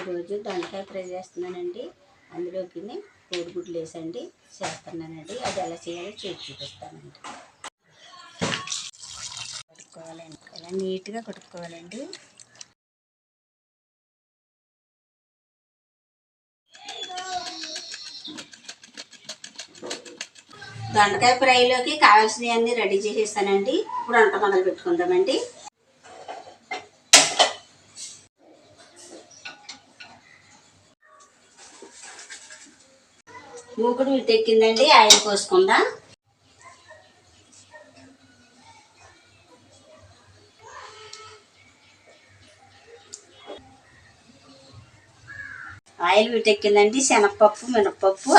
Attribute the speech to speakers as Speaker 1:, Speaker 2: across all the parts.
Speaker 1: ఈరోజు దొండకాయ ఫ్రై చేస్తున్నానండి. అందులోకి కోడిగుడ్లు వేసండి. చేస్తున్నానండి. అది ఎలా చేయాలో చేసి చూపిస్తానండి. కొట్టుకోవాలండి ఇలా నీట్గా కొట్టుకోవాలండి దొండకాయ ఫ్రైలోకి కావాల్సినవన్నీ రెడీ చేసేస్తానండి. ఇప్పుడు వంట మొదలు పెట్టుకుందామండి మూకుడు విట్టెక్కిందండి ఆయిల్ పోసుకుందాం. ఆయిల్ విట్టెక్కిందండి శనగపప్పు మినపప్పు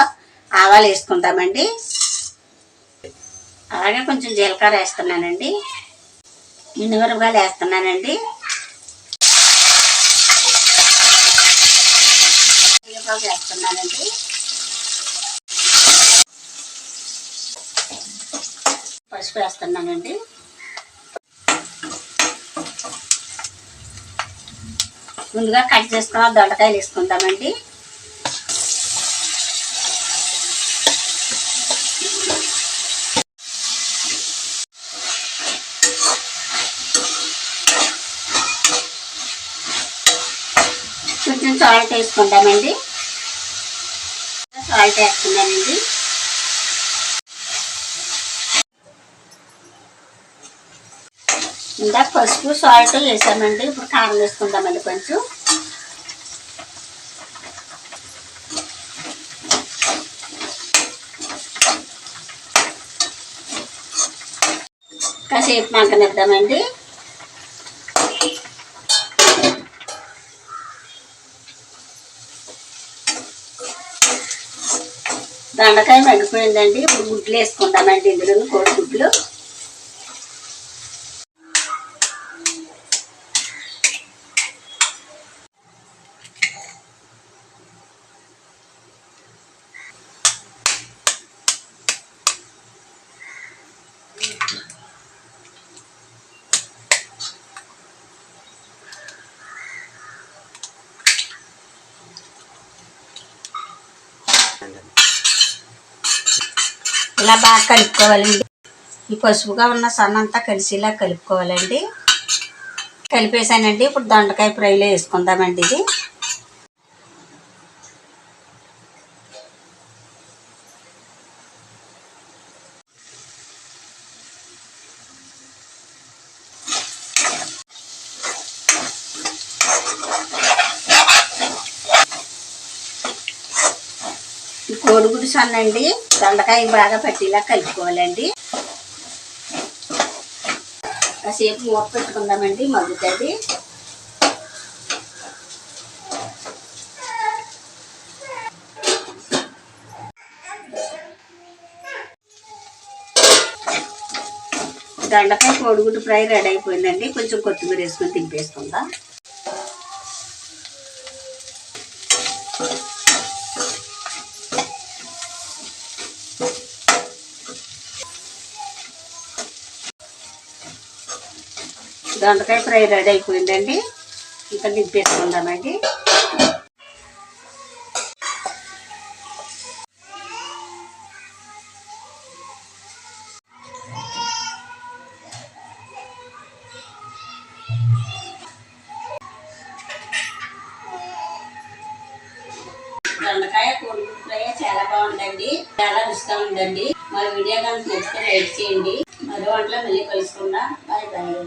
Speaker 1: ఆవాలు వేసుకుందామండి అలాగే కొంచెం జీలకర్ర వేస్తున్నానండి. మిరపకాయలు వేస్తున్నానండి. వేస్తున్నానండి. పసుపు వేస్తున్నానండి. ముందుగా కట్ చేసుకున్న దొండకాయలు వేసుకుందామండి. కొంచెం సాల్ట్ వేసుకుందామండి. సాల్ట్ వేస్తున్నానండి. ఇందాక పసుపు సాల్ట్ వేసామండి. ఇప్పుడు కారం వేసుకుందామండి కొంచెం. కాసేపు మగ్గనిద్దామండి దొండకాయ మగ్గిపోయిందండి ఇప్పుడు గుడ్లు వేసుకుంటామండి ఇందులో కోడి గుడ్లు ఇలా బాగా కలుపుకోవాలండి. ఈ పసుపుగా ఉన్న సన్న అంతా కలిసిలా కలుపుకోవాలండి. కలిపేసానండి. ఇప్పుడు దొండకాయ ఫ్రైలో వేసుకుందామండి ఇది. కోడిగుడి సన్నండి. దొండకాయ బాగా పట్టిలా కలుపుకోవాలండి. కాసేపు మూత పెట్టుకుందామండి మగ్గుతుంది. దండకాయ కోడిగుడ్డు ఫ్రై రెడీ అయిపోయిందండి. కొంచెం కొత్తిమీర వేసుకొని తింపేసుకుందాం. దొండకాయ ఫ్రై రెడీ అయిపోయిందండి. ఇంకా దింపేసుకుందామండి దొండకాయ కోడిగుడ్డు ఫ్రై చాలా బాగుందండి. చాలా రుచిగా ఉందండి. మా వీడియో కనుక నచ్చితే లైక్ చేయండి. మరో వంటలో మళ్ళీ కలుసుకుందాం. Bye bye.